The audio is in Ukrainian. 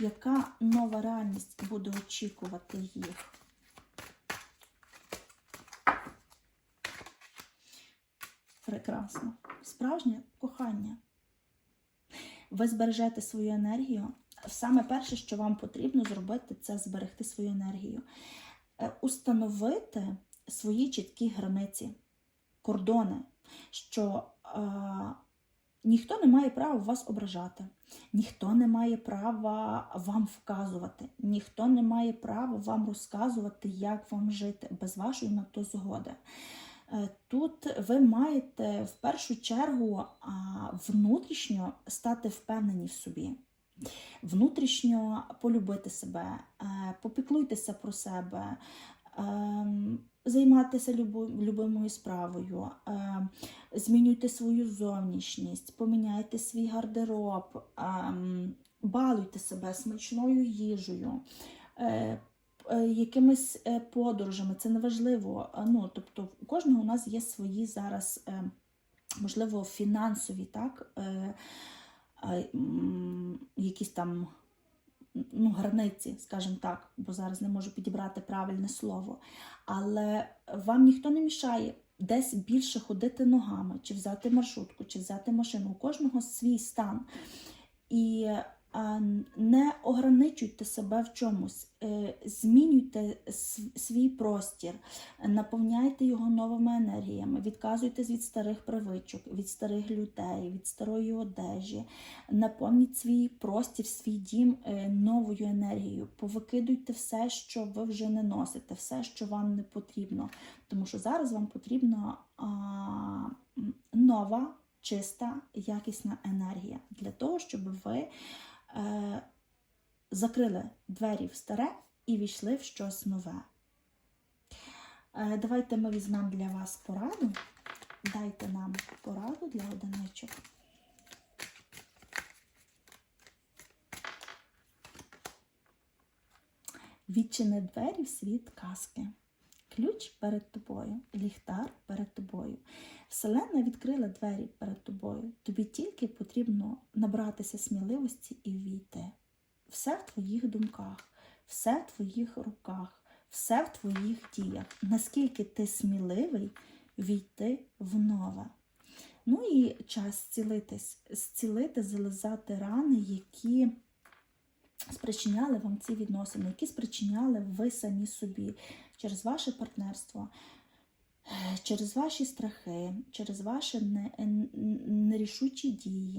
яка нова реальність буде очікувати їх. Прекрасно. Справжнє кохання. Ви збережете свою енергію. Саме перше, що вам потрібно зробити, це зберегти свою енергію. Е, Установити свої чіткі границі, кордони, що е, ніхто не має права вас ображати, ніхто не має права вам вказувати, ніхто не має права вам розказувати, як вам жити без вашої на то згоди. Е, Тут ви маєте в першу чергу внутрішньо стати впевнені в собі, внутрішньо полюбити себе, е, попіклуйтеся про себе, ем, займатися любимою справою, ем, змінюйте свою зовнішність, поміняйте свій гардероб, ем, балуйте себе смачною їжею. е, е, Якимись е, подорожами, це неважливо. Е, Ну, тобто, у кожного у нас є свої зараз, е, можливо, фінансові, так, е, е, якісь там ну, границі, скажімо так, бо зараз не можу підібрати правильне слово. Але вам ніхто не мішає десь більше ходити ногами, чи взяти маршрутку, чи взяти машину. У кожного свій стан. І не ограничуйте себе в чомусь, Е, змінюйте свій простір, наповняйте його новими енергіями, відказуйтесь від старих привичок, від старих людей, від старої одежі, наповніть свій простір, свій дім е, новою енергією. Повикидуйте все, що ви вже не носите, все, що вам не потрібно. Тому що зараз вам потрібна а, нова, чиста, якісна енергія для того, щоб ви е, закрили двері в старе і війшли в щось нове. Е, давайте ми візьмемо для вас пораду. Дайте нам пораду для одиничок. Відчини двері в світ казки. Ключ перед тобою, ліхтар перед тобою. Вселенна відкрила двері перед тобою. Тобі тільки потрібно набратися сміливості і війти. Все в твоїх думках, все в твоїх руках, все в твоїх діях. Наскільки ти сміливий війти в нове. Ну і час зцілитись, зцілити, зализати рани, які спричиняли вам ці відносини, які спричиняли ви самі собі через ваше партнерство, е, через ваші страхи, через ваші нерішучі дії.